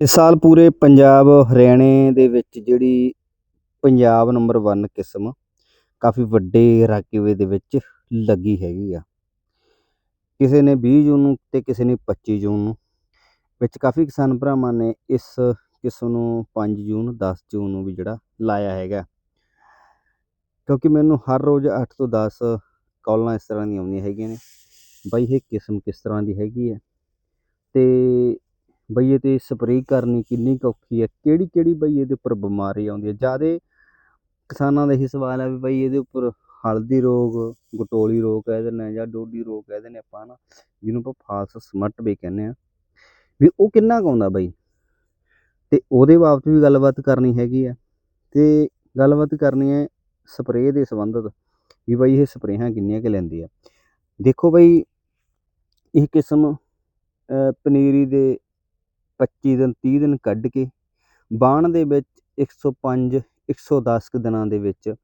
ਇਸ ਸਾਲ ਪੂਰੇ ਪੰਜਾਬ ਹਰਿਆਣੇ ਦੇ ਵਿੱਚ ਜਿਹੜੀ ਪੰਜਾਬ ਨੰਬਰ 1 ਕਿਸਮ ਕਾਫੀ ਵੱਡੇ ਰਾਕੇਵੇ ਦੇ ਵਿੱਚ ਲੱਗੀ ਹੈਗੀ ਆ। ਕਿਸੇ ਨੇ 20 ਜੂਨ ਨੂੰ ਤੇ ਕਿਸੇ ਨੇ 25 ਜੂਨ ਨੂੰ। ਵਿੱਚ ਕਾਫੀ ਕਿਸਾਨ ਭਰਾਵਾਂ ਨੇ ਇਸ ਕਿਸਮ ਨੂੰ 5 ਜੂਨ 10 ਜੂਨ ਨੂੰ ਵੀ ਜਿਹੜਾ ਲਾਇਆ ਹੈਗਾ। ਕਿਉਂਕਿ ਮੈਨੂੰ ਹਰ ਰੋਜ਼ 8 ਤੋਂ 10 ਕਾਲਾਂ ਇਸ ਤਰ੍ਹਾਂ ਦੀਆਂ ਆਉਂਦੀਆਂ ਹੈਗੀਆਂ ਨੇ। ਬਾਈ ਇਹ ਕਿਸਮ ਕਿਸ ਤਰ੍ਹਾਂ ਦੀ ਹੈਗੀ ਹੈ ਤੇ ਬਈ ਇਹ ਤੇ ਸਪਰੇਅ ਕਰਨੀ ਕਿੰਨੀ ਕੁ ਔਖੀ ਹੈ, ਕਿਹੜੀ ਕਿਹੜੀ ਬਈ ਇਹਦੇ ਉੱਪਰ ਬਿਮਾਰੀ ਆਉਂਦੀ ਹੈ? ਜ਼ਿਆਦਾ ਕਿਸਾਨਾਂ ਦਾ ਇਹੀ ਸਵਾਲ ਹੈ ਵੀ ਬਈ ਇਹਦੇ ਉੱਪਰ ਹਲਦੀ ਰੋਗ, ਗਟੋਲੀ ਰੋਗ ਕਹਿ ਦਿੰਦੇ ਆ ਜਾਂ ਡੋਡੀ ਰੋਗ ਕਹਿ ਦਿੰਦੇ ਆਪਾਂ ਨਾ ਜਿਹਨੂੰ ਆਪਾਂ ਫਾਲਸ ਸਮਟ ਵੀ ਕਹਿੰਦੇ ਆ ਵੀ ਉਹ ਕਿੰਨਾ ਕੁ ਆਉਂਦਾ ਬਈ? ਤੇ ਉਹਦੇ ਬਾਬਤ ਵੀ ਗੱਲਬਾਤ ਕਰਨੀ ਹੈਗੀ ਆ ਤੇ ਗੱਲਬਾਤ ਕਰਨੀ ਹੈ ਸਪਰੇਅ ਦੇ ਸੰਬੰਧਤ, ਵੀ ਬਈ ਇਹ ਸਪਰੇਹਾਂ ਕਿੰਨੀਆਂ ਕੁ ਲੈਂਦੀ ਆ ਦੇਖੋ ਬਈ ਇਹ ਕਿਸਮ ਪਨੀਰੀ ਦੇ 25 ਦਿਨ, ਤੀਹ ਦਿਨ ਕੱਢ ਕੇ ਬਾਣ ਦੇ ਵਿੱਚ 105 110 ਕੁ ਦਿਨਾਂ ਦੇ ਵਿੱਚ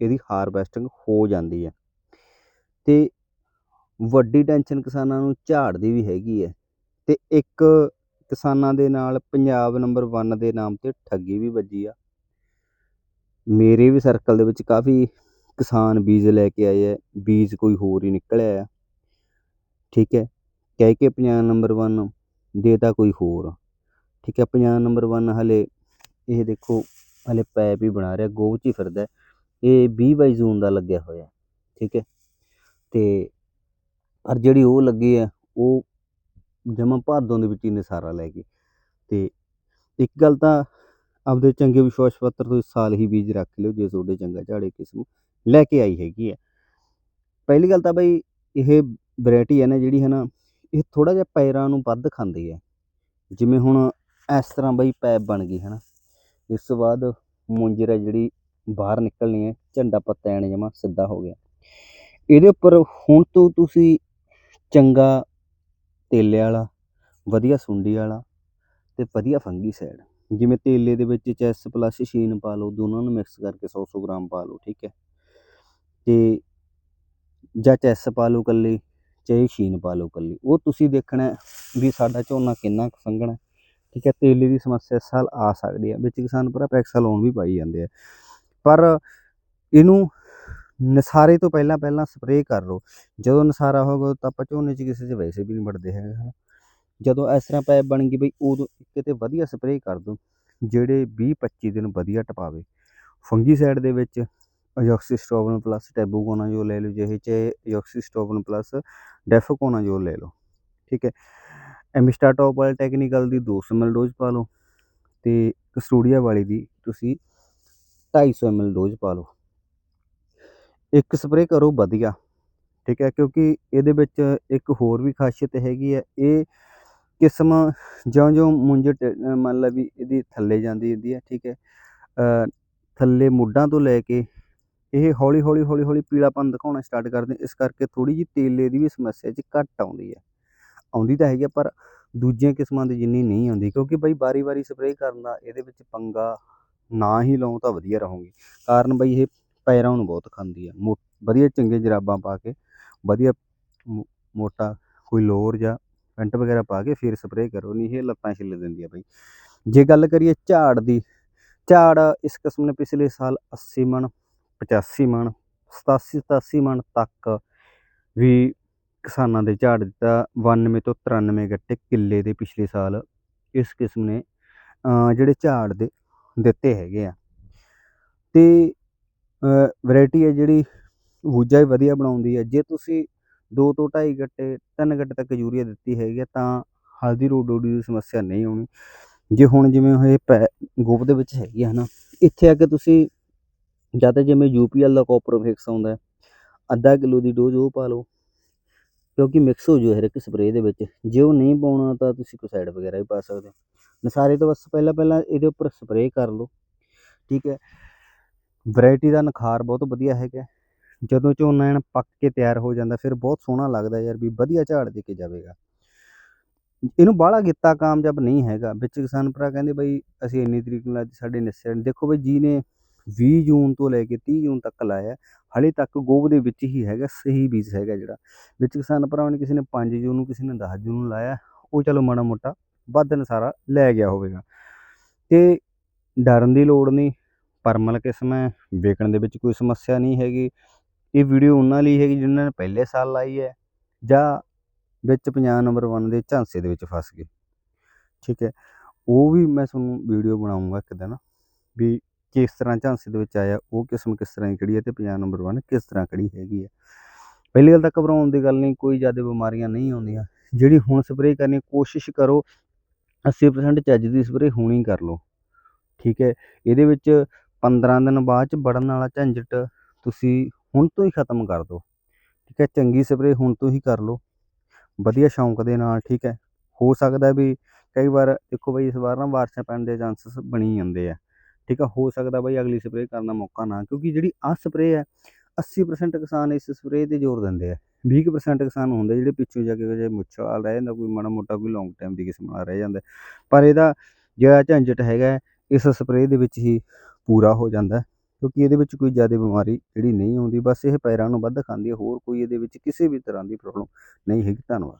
ਇਹਦੀ ਹਾਰਵੈਸਟਿੰਗ ਹੋ ਜਾਂਦੀ ਹੈ। ਅਤੇ ਵੱਡੀ ਟੈਨਸ਼ਨ ਕਿਸਾਨਾਂ ਨੂੰ ਝਾੜ ਦੀ ਵੀ ਹੈਗੀ ਹੈ ਅਤੇ ਇੱਕ ਕਿਸਾਨਾਂ ਦੇ ਨਾਲ ਪੰਜਾਬ ਨੰਬਰ 1 ਦੇ ਨਾਮ ਤੇ ਠੱਗੀ ਵੀ ਵੱਜੀ ਆ। ਮੇਰੇ ਵੀ ਸਰਕਲ ਦੇ ਵਿੱਚ ਕਾਫੀ ਕਿਸਾਨ ਬੀਜ ਲੈ ਕੇ ਆਏ ਆ, ਬੀਜ ਕੋਈ ਹੋਰ ਹੀ ਨਿਕਲਿਆ ਆ। ਠੀਕ ਹੈ, ਕਹਿ ਕੇ ਪੰਜਾਬ ਨੰਬਰ 1 ਦੇਤਾ ਕੋਈ ਹੋਰ ਠੀਕ ਹੈ ਪੰਜਾਬ ਨੰਬਰ ਵਨ ਹਾਲੇ ਇਹ ਦੇਖੋ, ਹਾਲੇ ਪੈਪ ਹੀ ਬਣਾ ਰਿਹਾ, ਗੋਹ 'ਚ ਹੀ ਫਿਰਦਾ ਇਹ 20 ਬਾਈ ਜੂਨ ਦਾ ਲੱਗਿਆ ਹੋਇਆ, ਠੀਕ ਹੈ। ਤੇ ਪਰ ਜਿਹੜੀ ਉਹ ਲੱਗੀ ਹੈ, ਉਹ ਜਮਾ ਭਾਦੋਂ ਦੇ ਵਿੱਚ ਹੀ ਨਸਾਰਾ ਲੈ ਗਈ ਤੇ ਇੱਕ ਗੱਲ ਤਾਂ ਆਪਦੇ ਚੰਗੇ ਵਿਸ਼ਵਾਸ ਪੱਤਰ ਤੋਂ ਇਸ ਸਾਲ ਹੀ ਬੀਜ ਰੱਖ ਲਿਓ, ਜੇ ਤੁਹਾਡੇ ਚੰਗਾ ਝਾੜੇ ਕਿਸਮ ਲੈ ਕੇ ਆਈ ਹੈਗੀ ਹੈ। ਪਹਿਲੀ ਗੱਲ ਤਾਂ ਬਈ ਇਹ ਵੈਰਾਈਟੀ ਹੈ ਨਾ ਜਿਹੜੀ ਹੈ ਨਾ, ਇਹ ਥੋੜਾ ਜਿਹਾ ਪੈਰਾਂ ਨੂੰ ਵੱਧ ਖਾਂਦੀ ਹੈ। ਜਿਵੇਂ ਹੁਣ ਇਸ ਤਰ੍ਹਾਂ ਬਈ ਪੈਪ ਬਣ ਗਈ ਹੈ ਨਾ ਇਸ ਤੋਂ ਬਾਅਦ ਮੁੰਜਰ ਹੈ ਜਿਹੜੀ, ਬਾਹਰ ਨਿਕਲਣੀ ਹੈ ਝੰਡਾ ਪੱਤਾ ਐਨ ਜਮਾ ਸਿੱਧਾ ਹੋ ਗਿਆ। ਇਹਦੇ ਉੱਪਰ ਹੁਣ ਤੋਂ ਤੁਸੀਂ ਚੰਗਾ ਤੇਲੇ ਵਾਲਾ, ਵਧੀਆ ਸੁੰਡੀ ਵਾਲਾ ਤੇ ਵਧੀਆ ਫੰਗੀ ਸਾਈਡ ਜਿਵੇਂ ਤੇਲੇ ਦੇ ਵਿੱਚ ਚੈਸ ਪਲੱਸ ਸ਼ੀਨ ਪਾ ਲਓ, ਦੋਨਾਂ ਨੂੰ ਮਿਕਸ ਕਰਕੇ 100 100 ਗ੍ਰਾਮ ਪਾ ਲਓ, ਠੀਕ ਹੈ। ਤੇ ਜਾਂ ਚੈਸ ਪਾ ਲਓ ਕੱਲੀ ਚਾਹੇ ਸ਼ੀਨ ਪਾ ਲਓ ਕੱਲੀ ਉਹ ਤੁਸੀਂ ਦੇਖਣਾ ਵੀ ਸਾਡਾ ਝੋਨਾ ਕਿੰਨਾ ਕੁ ਸੰਘਣਾ। ਠੀਕ ਹੈ, ਤੇਲੇ ਦੀ ਸਮੱਸਿਆ ਇਸ ਸਾਲ ਆ ਸਕਦੀ ਹੈ। ਵਿੱਚ ਕਿਸਾਨ ਭਰਾ ਪੈਕਸਾਲੋਨ ਵੀ ਪਾਈ ਜਾਂਦੇ ਆ। ਪਰ ਇਹਨੂੰ ਨਸਾਰੇ ਤੋਂ ਪਹਿਲਾਂ ਪਹਿਲਾਂ ਸਪਰੇਅ ਕਰ ਲਓ। ਜਦੋਂ ਨਸਾਰਾ ਹੋਗਾ ਤਾਂ ਆਪਾਂ ਝੋਨੇ 'ਚ ਕਿਸੇ 'ਚ ਵੈਸੇ ਵੀ ਨਹੀਂ ਵੜਦੇ ਹੈਗੇ, ਹਨਾ। ਜਦੋਂ ਇਸ ਤਰ੍ਹਾਂ ਪੈਪ ਬਣ ਗਈ ਬਈ, ਉਦੋਂ ਕਿਤੇ ਵਧੀਆ ਸਪਰੇਅ ਕਰ ਦਿਓ ਜਿਹੜੇ 20 25 ਦਿਨ ਵਧੀਆ ਟਪਾਵੇ। ਫੰਗੀ ਸਾਈਡ ਦੇ ਵਿੱਚ ਅਜੋਕਸੀਸਟੋਬਨ ਪਲੱਸ, ਟੈਬੂਕੋਨਾਜੋਲ ਲੈ ਲਓ ਜਿਹੇ, ਚਾਹੇ ਅਜੋਕਸੀਸਟੋਬਨ ਪਲੱਸ, ਡੈਫੋਕੋਨਾਜੋਲ ਲੈ ਲਓ। ਠੀਕ ਹੈ ਐਮਿਸਟਾ ਟੋਪ ਵਾਲੇ ਟੈਕਨੀਕਲ ਦੀ 200 ml ਡੋਜ਼ ਪਾ ਲਓ ਤੇ ਕਸਟੋਡੀਆ ਵਾਲੀ ਦੀ ਤੁਸੀਂ 250 ml ਡੋਜ਼ ਪਾ ਲਓ। ਇੱਕ ਸਪਰੇਅ ਕਰੋ ਵਧੀਆ, ਠੀਕ ਹੈ, ਕਿਉਂਕਿ ਇਹਦੇ ਵਿੱਚ ਇੱਕ ਹੋਰ ਵੀ ਖਾਸੀਅਤ ਹੈਗੀ ਹੈ, ਇਹ ਕਿਸਮ ਜਿਉਂ-ਜਿਉਂ ਮੁੰਜ ਮੰਨ ਲਾ ਵੀ ਇਹਦੀ ਥੱਲੇ ਜਾਂਦੀ ਹੁੰਦੀ ਹੈ, ਠੀਕ ਹੈ ਥੱਲੇ ਮੁੱਢਾਂ ਤੋਂ ਲੈ ਕੇ ਇਹ ਹੌਲੀ ਹੌਲੀ ਹੌਲੀ ਹੌਲੀ ਪੀਲਾਪਨ ਦਿਖਾਉਣਾ ਸਟਾਰਟ ਕਰਦੇ, ਇਸ ਕਰਕੇ ਥੋੜੀ ਜਿਹੀ ਤੇਲੇ ਦੀ ਵੀ ਸਮੱਸਿਆ 'ਚ ਘੱਟ ਆਉਂਦੀ ਹੈ। ਆਉਂਦੀ ਤਾਂ ਹੈਗੀ ਆ, ਪਰ ਦੂਜੀਆਂ ਕਿਸਮਾਂ ਦੀ ਜਿੰਨੀ ਨਹੀਂ ਆਉਂਦੀ ਕਿਉਂਕਿ ਬਈ ਵਾਰੀ-ਵਾਰੀ ਸਪਰੇਅ ਕਰਨ ਦਾ ਇਹਦੇ ਵਿੱਚ ਪੰਗਾ ਨਾ ਹੀ ਲਓ ਤਾਂ ਵਧੀਆ ਰਹੋਗੇ। ਕਾਰਨ ਬਈ ਇਹ ਪੈਰਾਂ ਨੂੰ ਬਹੁਤ ਖਾਂਦੀ ਆ। ਮੋ ਵਧੀਆ ਚੰਗੇ ਜਰਾਬਾਂ ਪਾ ਕੇ ਵਧੀਆ ਮੋਟਾ ਕੋਈ ਲੋਰ ਜਾਂ ਪੈਂਟ ਵਗੈਰਾ ਪਾ ਕੇ ਫਿਰ ਸਪਰੇਅ ਕਰੋ ਨਹੀਂ ਇਹ ਲੱਤਾਂ ਛਿੱਲ ਦਿੰਦੀ ਆ ਬਈ। ਜੇ ਗੱਲ ਕਰੀਏ ਝਾੜ ਦੀ ਝਾੜ ਇਸ ਕਿਸਮ ਨੇ ਪਿਛਲੇ ਸਾਲ 80 ਮਣ 85 ਮਣ 87 87 ਮਣ ਤੱਕ ਵੀ ਕਿਸਾਨਾਂ ਦੇ ਝਾੜ ਦਿੱਤਾ 92 ਤੋਂ 93 ਗੱਟੇ ਕਿੱਲੇ ਦੇ ਪਿਛਲੇ ਸਾਲ ਇਸ ਕਿਸਮ ਨੇ ਜਿਹੜੇ ਝਾੜ ਦੇ, ਦਿੱਤੇ ਹੈਗੇ ਆ। ਤੇ ਵੈਰਾਈਟੀ ਹੈ ਜਿਹੜੀ ਬੂਜਾ ਵੀ ਵਧੀਆ ਬਣਾਉਂਦੀ ਹੈ। ਜੇ ਤੁਸੀਂ 2 ਤੋਂ 2.5 ਗੱਟੇ 3 ਗੱਟੇ ਤੱਕ ਯੂਰੀਆ ਦਿੱਤੀ ਹੈਗੀ ਆ, ਤਾਂ ਹਲਦੀ ਰੋਗ ਡੋਡੀ ਦੀ ਸਮੱਸਿਆ ਨਹੀਂ ਆਉਣੀ। ਜੇ ਹੁਣ ਜਿਵੇਂ ਇਹ ਪੈ ਗੋਪ ਦੇ ਵਿੱਚ ਹੈਗੀ ਹੈ ਨਾ ਇੱਥੇ ਆ ਕੇ ਤੁਸੀਂ ਜਾਂ ਤਾਂ ਜਿਵੇਂ ਯੂਪੀਐਲ ਦਾ ਕਾਪਰ ਫਿਕਸ ਆਉਂਦਾ ਅੱਧਾ ਕਿਲੋ ਦੀ ਡੋਜ਼ ਉਹ ਪਾ ਲਓ। ਕਿਉਂਕਿ ਮਿਕਸ ਹੋ ਜੂ ਹਰ ਇੱਕ ਸਪਰੇਅ ਦੇ ਵਿੱਚ। ਜੇ ਉਹ ਨਹੀਂ ਪਾਉਣਾ ਤਾਂ ਤੁਸੀਂ ਕੋਸਾਈਡ ਵਗੈਰਾ ਵੀ ਪਾ ਸਕਦੇ ਹੋ। ਨਸਾਰੇ ਤੋਂ ਬਸ ਪਹਿਲਾਂ ਪਹਿਲਾਂ ਇਹਦੇ ਉੱਪਰ ਸਪਰੇਅ ਕਰ ਲਓ। ਠੀਕ ਹੈ? ਵੈਰਾਈਟੀ ਦਾ ਨਖਾਰ ਬਹੁਤ ਵਧੀਆ ਹੈਗਾ ਜਦੋਂ ਝੋਨਾ ਐਨ ਪੱਕ ਕੇ ਤਿਆਰ ਹੋ ਜਾਂਦਾ, ਫਿਰ ਬਹੁਤ ਸੋਹਣਾ ਲੱਗਦਾ ਯਾਰ ਵੀ ਵਧੀਆ ਝਾੜ ਦੇ ਕੇ ਜਾਵੇਗਾ। ਇਹਨੂੰ ਬਾਹਲਾ ਕੀਤਾ ਕਾਮਯਾਬ ਨਹੀਂ ਹੈਗਾ। ਵਿੱਚ ਕਿਸਾਨ ਭਰਾ ਕਹਿੰਦੇ ਬਈ, ਅਸੀਂ ਇੰਨੀ ਤਰੀਕ ਨੂੰ ਲਾਤੀ ਸਾਡੇ ਨਿਸਿਆ ਨੀ। ਦੇਖੋ ਬਈ ਜੀ ਨੇ 20 ਜੂਨ ਤੋਂ ਲੈ ਕੇ 30 ਜੂਨ ਤੱਕ ਲਾਇਆ ਹਲੇ ਤੱਕ ਗੋਭ ਦੇ ਵਿੱਚ ਹੀ ਹੈਗਾ, ਸਹੀ ਬੀਜ ਹੈਗਾ ਜਿਹੜਾ। ਵਿੱਚ ਕਿਸਾਨ ਭਰਾਵਾਂ ਨੇ ਕਿਸੇ ਨੇ 5 ਜੂਨ ਨੂੰ, ਕਿਸੇ ਨੇ 10 ਜੂਨ ਨੂੰ ਲਾਇਆ ਉਹ ਚਲੋ ਮਾੜਾ ਮੋਟਾ ਵੱਧ ਸਾਰਾ ਲੈ ਗਿਆ ਹੋਵੇਗਾ। ਤੇ ਡਰਨ ਦੀ ਲੋੜ ਨਹੀਂ, ਪਰਮਲ ਕਿਸਮ ਹੈ ਵੇਚਣ ਦੇ ਵਿੱਚ ਕੋਈ ਸਮੱਸਿਆ ਨਹੀਂ ਹੈਗੀ। ਇਹ ਵੀਡੀਓ ਉਹਨਾਂ ਲਈ ਹੈਗੀ ਜਿਨ੍ਹਾਂ ਨੇ ਪਹਿਲੇ ਸਾਲ ਲਾਈ ਹੈ, ਜਾਂ ਵਿੱਚ ਪੰਜਾਬ ਨੰਬਰ 1 ਦੇ ਝਾਂਸੇ ਦੇ ਵਿੱਚ ਫਸ ਗਏ। ਠੀਕ ਹੈ, ਉਹ ਵੀ ਮੈਂ ਤੁਹਾਨੂੰ ਵੀਡੀਓ ਬਣਾਉਂਗਾ ਇੱਕ ਦਿਨ, ਵੀ ਕਿਸ ਤਰ੍ਹਾਂ ਝਾਂਸੇ ਦੇ ਵਿੱਚ ਆਇਆ, ਉਹ ਕਿਸਮ ਕਿਸ ਤਰ੍ਹਾਂ ਦੀ ਖੜੀ ਹੈ ਤੇ ਪੰਜਾਬ ਨੰਬਰ 1 ਕਿਸ ਤਰ੍ਹਾਂ ਖੜੀ ਹੈਗੀ ਹੈ। ਪਹਿਲੀ ਗੱਲ ਤਾਂ ਘਬਰਾਉਣ ਦੀ ਗੱਲ ਨਹੀਂ, ਕੋਈ ਜ਼ਿਆਦਾ ਬਿਮਾਰੀਆਂ ਨਹੀਂ ਆਉਂਦੀਆਂ। ਜਿਹੜੀ ਹੁਣ ਸਪਰੇਅ ਕਰਨੀ, ਕੋਸ਼ਿਸ਼ ਕਰੋ 80% ਚੱਜ ਦੀ ਸਪਰੇਅ ਹੋਣੀ ਕਰ ਲਓ। ਠੀਕ ਹੈ, ਇਹਦੇ ਵਿੱਚ 15 ਦਿਨ ਬਾਅਦ ਚ ਵੜਨ ਵਾਲਾ ਝੰਜਟ ਤੁਸੀਂ ਹੁਣ ਤੋਂ ਹੀ ਖਤਮ ਕਰ ਦਿਓ। ਠੀਕ ਹੈ, ਚੰਗੀ ਸਪਰੇਅ ਹੁਣ ਤੋਂ ਹੀ ਕਰ ਲਓ। ਵਧੀਆ ਸ਼ੌਂਕ ਦੇ ਨਾਲ, ਠੀਕ ਹੈ। ਹੋ ਸਕਦਾ ਵੀ ਕਈ ਵਾਰ ਦੇਖੋ ਬਈ ਇਸ ਵਾਰ ਨਾ ਬਾਰਿਸ਼ਾਂ ਪੈਣ ਦੇ ਚਾਂਸਸ ਬਣੀ ਜਾਂਦੇ ਆ। ਠੀਕ ਆ, ਹੋ ਸਕਦਾ ਬਈ ਅਗਲੀ ਸਪਰੇਅ ਕਰਨ ਦਾ ਮੌਕਾ ਨਾ, ਕਿਉਂਕਿ ਜਿਹੜੀ ਆਹ ਸਪਰੇਅ ਹੈ 80% ਕਿਸਾਨ ਇਸ ਸਪਰੇਅ ਤੇ ਜ਼ੋਰ ਦਿੰਦੇ ਆ। 20% ਕਿਸਾਨ ਹੁੰਦੇ ਜਿਹੜੇ ਪਿੱਛੋਂ ਜਾ ਕੇ ਜੇ ਮੁੱਛ ਰਹਿ ਜਾਂਦਾ, ਕੋਈ ਮਾੜਾ ਮੋਟਾ ਕੋਈ ਲੌਂਗ ਟਾਈਮ ਦੀ ਕਿਸਮ ਨਾਲ ਰਹਿ ਜਾਂਦਾ। ਪਰ ਇਹਦਾ ਜਿਹੜਾ ਝੰਜਟ ਹੈਗਾ, ਇਸ ਸਪਰੇਅ ਦੇ ਵਿੱਚ ਹੀ ਪੂਰਾ ਹੋ ਜਾਂਦਾ, ਕਿਉਂਕਿ ਇਹਦੇ ਵਿੱਚ ਕੋਈ ਜ਼ਿਆਦਾ ਬਿਮਾਰੀ ਜਿਹੜੀ ਨਹੀਂ ਆਉਂਦੀ, ਬਸ ਇਹ ਪੈਰਾਂ ਨੂੰ ਵੱਧ ਖਾਂਦੀ ਹੈ ਹੋਰ ਕੋਈ ਇਹਦੇ ਵਿੱਚ ਕਿਸੇ ਵੀ ਤਰ੍ਹਾਂ ਦੀ ਪ੍ਰੋਬਲਮ ਨਹੀਂ ਹੈਗੀ। ਧੰਨਵਾਦ।